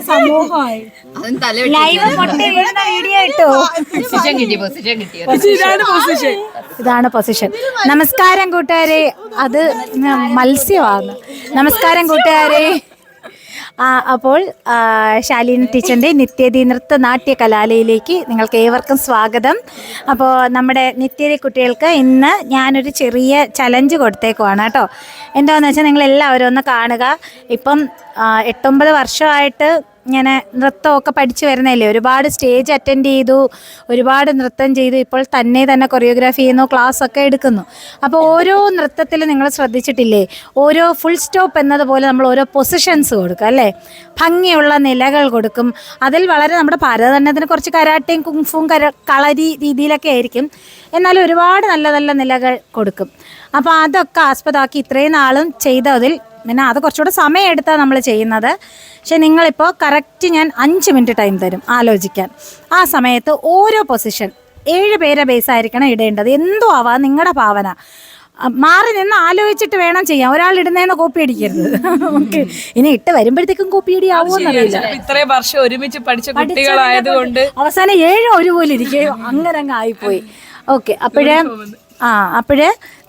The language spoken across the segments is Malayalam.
സമൂഹമായി. ഇതാണ് പൊസിഷൻ നമസ്കാരം കൂട്ടുകാരെ. അത് മത്സ്യമാണ്. നമസ്കാരം കൂട്ടുകാരെ. അപ്പോൾ ശാലിനി ടീച്ചറിന്റെ നിത്യതി നൃത്ത നാട്യ കലാലയിലേക്ക് നിങ്ങൾക്ക് ഏവർക്കും സ്വാഗതം. അപ്പോൾ നമ്മുടെ നിത്യതി കുട്ടികൾക്ക് ഇന്ന് ഞാനൊരു ചെറിയ ചലഞ്ച് കൊടുത്തേക്കുവാണ് കേട്ടോ. എന്താണെന്ന് വെച്ചാൽ നിങ്ങൾ എല്ലാവരും ഒന്ന് കാണുക. ഇപ്പം എട്ടൊമ്പത് വർഷമായിട്ട് ഇങ്ങനെ നൃത്തമൊക്കെ പഠിച്ചു വരുന്നതല്ലേ? ഒരുപാട് സ്റ്റേജ് അറ്റൻഡ് ചെയ്തു ഒരുപാട് നൃത്തം ചെയ്തു ഇപ്പോൾ തന്നെ തന്നെ കൊറിയോഗ്രാഫി ചെയ്യുന്നു ക്ലാസ് ഒക്കെ എടുക്കുന്നു. അപ്പോൾ ഓരോ നൃത്തത്തിൽ നിങ്ങൾ ശ്രദ്ധിച്ചിട്ടില്ലേ? ഓരോ ഫുൾ സ്റ്റോപ്പ് എന്നതുപോലെ നമ്മൾ ഓരോ പൊസിഷൻസ് കൊടുക്കും അല്ലേ? ഭംഗിയുള്ള നിലകൾ കൊടുക്കും. അതിൽ വളരെ നമ്മുടെ ഭരതനാട്യത്തിന് കുറച്ച് കരാട്ടയും കുങ്ഫും കര കളരി രീതിയിലൊക്കെ ആയിരിക്കും. എന്നാലും ഒരുപാട് നല്ല നല്ല നിലകൾ കൊടുക്കും. അപ്പോൾ അതൊക്കെ ആസ്പദമാക്കി ഇത്രയും നാളും ചെയ്തതിൽ പിന്നെ അത് കുറച്ചുകൂടെ സമയം എടുത്താണ് നമ്മൾ ചെയ്യുന്നത്. പക്ഷെ നിങ്ങളിപ്പോൾ കറക്റ്റ് ഞാൻ അഞ്ച് മിനിറ്റ് ടൈം തരും ആലോചിക്കാൻ. ആ സമയത്ത് ഓരോ പൊസിഷൻ ഏഴ് പേരെ ബേസ് ആയിരിക്കണം ഇടേണ്ടത്. എന്തോ ആവാ നിങ്ങളുടെ ഭാവന. മാറി നിന്ന് ആലോചിച്ചിട്ട് വേണം ചെയ്യാൻ. ഒരാൾ ഇടുന്നതെന്ന് കോപ്പി അടിക്കരുത്. ഓക്കെ. ഇനി ഇട്ട് വരുമ്പോഴത്തേക്കും കോപ്പി അടി ആവുമെന്നറിയില്ല ഇത്രയും വർഷം ഒരുമിച്ച് പഠിച്ച കുട്ടികളായതുകൊണ്ട് അവസാനം ഏഴോ ഒരുപോലെ ഇരിക്കുകയോ അങ്ങനെ അങ്ങ് ആയിപ്പോയി. ഓക്കെ. അപ്പോഴേ ആ അപ്പോൾ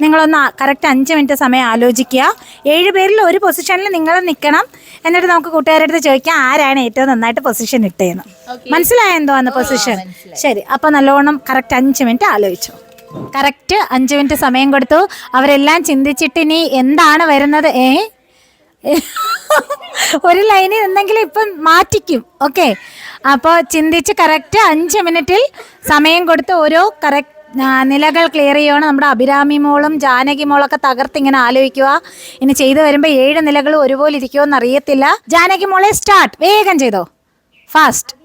നിങ്ങളൊന്ന് കറക്റ്റ് അഞ്ച് മിനിറ്റ് സമയം ആലോചിക്കുക. ഏഴ് പേരിൽ ഒരു പൊസിഷനിൽ നിങ്ങൾ നിൽക്കണം എന്നിട്ട് നമുക്ക് കൂട്ടുകാരുടെ അടുത്ത് ചോദിക്കാം ആരാണ് ഏറ്റവും നന്നായിട്ട് പൊസിഷൻ ഇട്ടേന്ന്. മനസ്സിലായ എന്തോ അന്ന് പൊസിഷൻ ശരി അപ്പോൾ നല്ലോണം കറക്റ്റ് അഞ്ച് മിനിറ്റ് ആലോചിച്ചു. കറക്റ്റ് അഞ്ച് മിനിറ്റ് സമയം കൊടുത്തു. അവരെല്ലാം ചിന്തിച്ചിട്ട് ഇനി എന്താണ് വരുന്നത്? ഏ? ഒരു ലൈനിൽ നിന്നെങ്കിൽ ഇപ്പം മാറ്റിക്കും. ഓക്കെ അപ്പോൾ ചിന്തിച്ച് കറക്റ്റ് അഞ്ച് മിനിറ്റിൽ സമയം കൊടുത്ത് ഓരോ കറക്റ്റ് നിലകൾ ക്ലിയർ ചെയ്യുവാണ് നമ്മുടെ അഭിരാമി മോളും ജാനകി മോളൊക്കെ തകർത്ത് ഇങ്ങനെ ആലോചിക്കുക. ഇനി ചെയ്തു വരുമ്പോൾ ഏഴ് നിലകൾ ഒരുപോലെ ഇരിക്കുമോ അറിയത്തില്ല ജാനകി മോളെ സ്റ്റാർട്ട് വേഗം ചെയ്തോ. ഫാസ്റ്റ്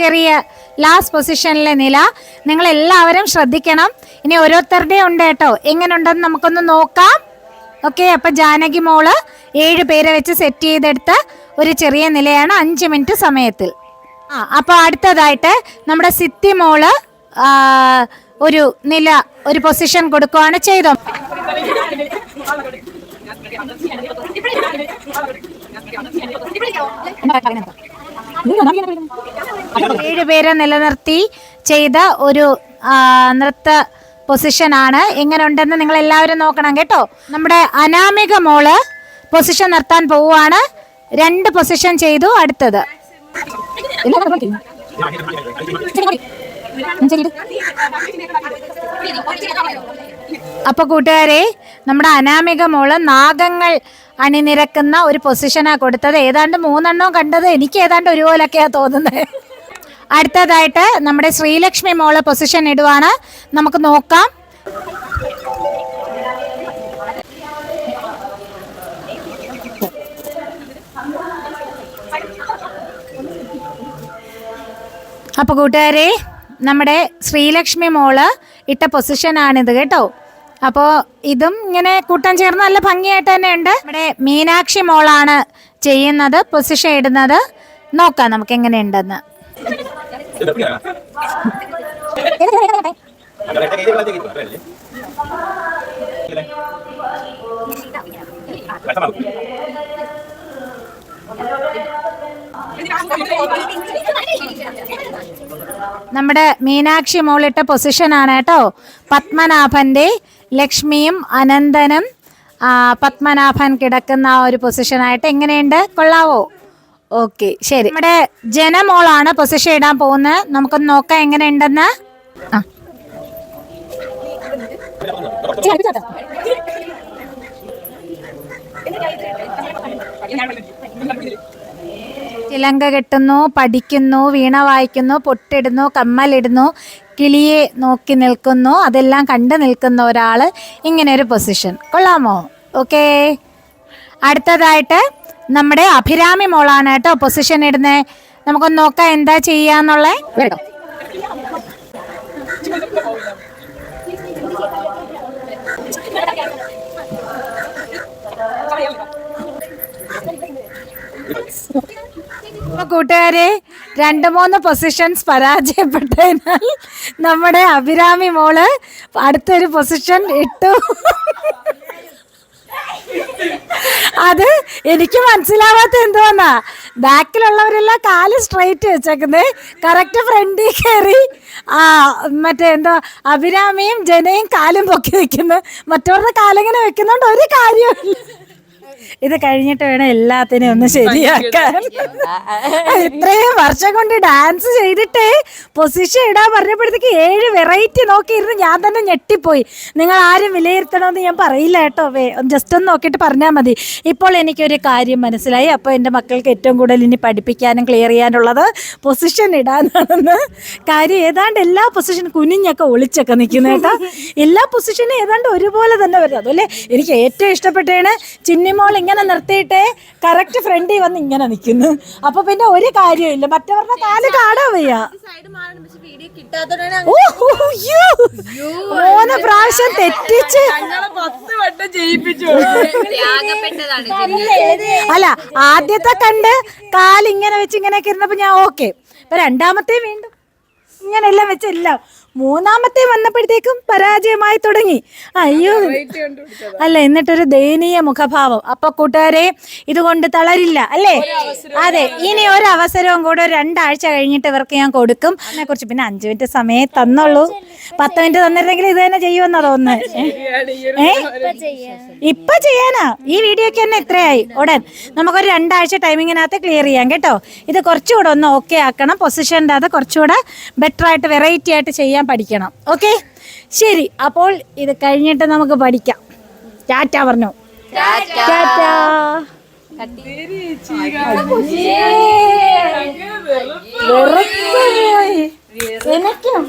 ചെറിയ ലാസ്റ്റ് പൊസിഷനിലെ നില. നിങ്ങൾ എല്ലാവരും ശ്രദ്ധിക്കണം. ഇനി ഓരോരുത്തരുടെ ഉണ്ട് കേട്ടോ. എങ്ങനെ ഉണ്ടെന്ന് നമുക്കൊന്ന് നോക്കാം. ഓക്കെ അപ്പൊ ജാനകി മോൾ ഏഴ് പേരെ വെച്ച് സെറ്റ് ചെയ്തെടുത്ത ഒരു ചെറിയ നിലയാണ് അഞ്ച് മിനിറ്റ് സമയത്തിൽ. ആ അപ്പോൾ അടുത്തതായിട്ട് നമ്മുടെ സിത്തി മോൾ ഒരു നില ഒരു പൊസിഷൻ കൊടുക്കുകയാണ് ചെയ്തോ ഏഴ് പേരെ നിലനിർത്തി ചെയ്ത ഒരു നൃത്ത പൊസിഷനാണ് എങ്ങനെ ഉണ്ടെന്ന് നിങ്ങൾ എല്ലാവരും നോക്കണം കേട്ടോ. നമ്മുടെ അനാമിക മോൾ പൊസിഷൻ നിർത്താൻ പോവുകയാണ്. രണ്ട് പൊസിഷൻ ചെയ്തു അടുത്തത്. അപ്പൊ കൂട്ടുകാരെ നമ്മുടെ അനാമിക മോൾ നാഗങ്ങൾ അണിനിരക്കുന്ന ഒരു പൊസിഷനാ കൊടുത്തത്. ഏതാണ്ട് മൂന്നെണ്ണവും കണ്ടത് എനിക്ക് ഏതാണ്ട് ഒരുപോലൊക്കെയാ തോന്നുന്നത്. അടുത്തതായിട്ട് നമ്മുടെ ശ്രീലക്ഷ്മി മോൾ പൊസിഷൻ ഇടുവാണ്. നമുക്ക് നോക്കാം. അപ്പൊ കൂട്ടുകാരെ നമ്മുടെ ശ്രീലക്ഷ്മി മോൾ ഇട്ട പൊസിഷനാണിത് കേട്ടോ. അപ്പോൾ ഇതും ഇങ്ങനെ കൂട്ടം ചേർന്ന് നല്ല ഭംഗിയായിട്ട് തന്നെ ഉണ്ട്. നമ്മുടെ മീനാക്ഷി മോളാണ് ചെയ്യുന്നത് പൊസിഷൻ ഇടുന്നത്. നോക്കാം നമുക്ക് എങ്ങനെയുണ്ടെന്ന് നമ്മുടെ മീനാക്ഷി മോളിട്ട പൊസിഷനാണ് കേട്ടോ. പത്മനാഭന്റെ ലക്ഷ്മിയും അനന്തനും പത്മനാഭൻ കിടക്കുന്ന ഒരു പൊസിഷനായിട്ട് എങ്ങനെയുണ്ട്? കൊള്ളാവോ? ഓക്കെ ശരി. നമ്മുടെ ജനമോളാണ് പൊസിഷൻ ഇടാൻ പോകുന്നത്. നമുക്കൊന്ന് നോക്കാം എങ്ങനെയുണ്ടെന്ന്. ആ. ചിലങ്ക കെട്ടുന്നു പഠിക്കുന്നു വീണ വായിക്കുന്നു പൊട്ടിടുന്നു കമ്മലിടുന്നു കിളിയെ നോക്കി നിൽക്കുന്നു അതെല്ലാം കണ്ടു നിൽക്കുന്ന ഒരാൾ ഇങ്ങനെ ഒരു പൊസിഷൻ കൊള്ളാമോ? ഓക്കേ അടുത്തതായിട്ട് നമ്മുടെ അഭിരാമി മോളാണ് കേട്ടോ പൊസിഷൻ ഇടുന്നത് നമുക്കൊന്ന് നോക്കാം എന്താ ചെയ്യാന്നുള്ളേ. കൂട്ടുകാരെ രണ്ട് മൂന്ന് പൊസിഷൻസ് പരാജയപ്പെട്ടതിനാൽ നമ്മുടെ അഭിരാമി മോൾ അടുത്തൊരു പൊസിഷൻ ഇട്ടു. അത് എനിക്ക് മനസ്സിലാവാത്ത എന്തുവാന്നാ? ബാക്കിലുള്ളവരെല്ലാം കാൽ സ്ട്രൈറ്റ് വെച്ചേക്കുന്നത് കറക്റ്റ് ഫ്രണ്ടിൽ കയറി ആ മറ്റേ എന്തോ അഭിരാമിയും ജനയും കാലും പൊക്കി വെക്കുന്നു മറ്റവരുടെ കാലിങ്ങനെ വെക്കുന്നോണ്ട് ഒരു കാര്യമില്ല ഇത് കഴിഞ്ഞിട്ട് വേണം എല്ലാത്തിനും ഒന്ന് ശരിയാക്കാൻ. ഇത്രയും വർഷം കൊണ്ട് ഡാൻസ് ചെയ്തിട്ട് പൊസിഷൻ ഇടാൻ പറഞ്ഞപ്പോഴത്തേക്ക് ഏഴ് വെറൈറ്റി നോക്കിയിരുന്ന്. ഞാൻ തന്നെ ഞെട്ടിപ്പോയി. നിങ്ങൾ ആരും വിലയിരുത്തണമെന്ന് ഞാൻ പറയില്ല കേട്ടോ. വേ ജസ്റ്റ് ഒന്ന് നോക്കിയിട്ട് പറഞ്ഞാൽ മതി. ഇപ്പോൾ എനിക്കൊരു കാര്യം മനസ്സിലായി. അപ്പോൾ എന്റെ മക്കൾക്ക് ഏറ്റവും കൂടുതൽ ഇനി പഠിപ്പിക്കാനും ക്ലിയർ ചെയ്യാനുള്ളത് പൊസിഷൻ ഇടാനാണെന്ന്. കാര്യം ഏതാണ്ട് എല്ലാ പൊസിഷൻ കുനിഞ്ഞൊക്കെ ഒളിച്ചൊക്കെ നിൽക്കുന്നു കേട്ടോ. എല്ലാ പൊസിഷനും ഏതാണ്ട് ഒരുപോലെ തന്നെ വരുന്നത് അതുപോലെ എനിക്ക് ഏറ്റവും ഇഷ്ടപ്പെട്ടാണ് ചിന്നിമോൾ ഇങ്ങനെ നിർത്തിയിട്ട് കറക്റ്റ് ഫ്രണ്ടിൽ വന്ന് ഇങ്ങനെ നിൽക്കുന്നു. അപ്പൊ പിന്നെ ഒരു കാര്യമില്ല മറ്റവരുടെ കാൽ കാണാൻ വയ്യ. മൂന്ന് പ്രാവശ്യം തെറ്റിച്ച് അല്ല ആദ്യത്തെ കണ്ട് കാലിങ്ങനെ വെച്ച് ഇങ്ങനെയൊക്കെ ഇരുന്നപ്പോ ഞാൻ ഓക്കെ. ഇപ്പൊ രണ്ടാമത്തെ വീണ്ടും ഇങ്ങനെല്ലാം വെച്ചെല്ലാം മൂന്നാമത്തെ വന്നപ്പോഴത്തേക്കും പരാജയമായി തുടങ്ങി. അയ്യോ. അല്ല എന്നിട്ടൊരു ദയനീയ മുഖഭാവം. അപ്പൊ കൂട്ടുകാരെ ഇതുകൊണ്ട് തളരില്ല അല്ലേ? അതെ ഇനി ഒരു അവസരവും കൂടെ രണ്ടാഴ്ച കഴിഞ്ഞിട്ട് ഇവർക്ക് ഞാൻ കൊടുക്കും. അതിനെ കുറിച്ച് പിന്നെ അഞ്ചു മിനിറ്റ് സമയം തന്നുള്ളൂ. പത്ത് മിനിറ്റ് തന്നിരുന്നെങ്കിൽ ഇത് തന്നെ ചെയ്യുമെന്നാ തോന്നുന്നത് ഏ? ഇപ്പൊ ചെയ്യാനാ? ഈ വീഡിയോക്ക് തന്നെ ഇത്രയായി ഉടൻ. നമുക്കൊരു രണ്ടാഴ്ച ടൈമിങ്ങിനകത്ത് ക്ലിയർ ചെയ്യാം കേട്ടോ? ഇത് കുറച്ചുകൂടെ ഒന്ന് ഓക്കെ ആക്കണം. പൊസിഷന്റെ അത് കുറച്ചുകൂടെ ബെറ്റർ ആയിട്ട് വെറൈറ്റി ആയിട്ട് ചെയ്യാൻ പഠിക്കണം. ഓക്കെ? ശരി. അപ്പോൾ ഇത് കഴിഞ്ഞിട്ട് നമുക്ക് പഠിക്കാം. ടാറ്റ പറഞ്ഞു. ടാറ്റ. വെറുപ്പ്. എനിക്കും.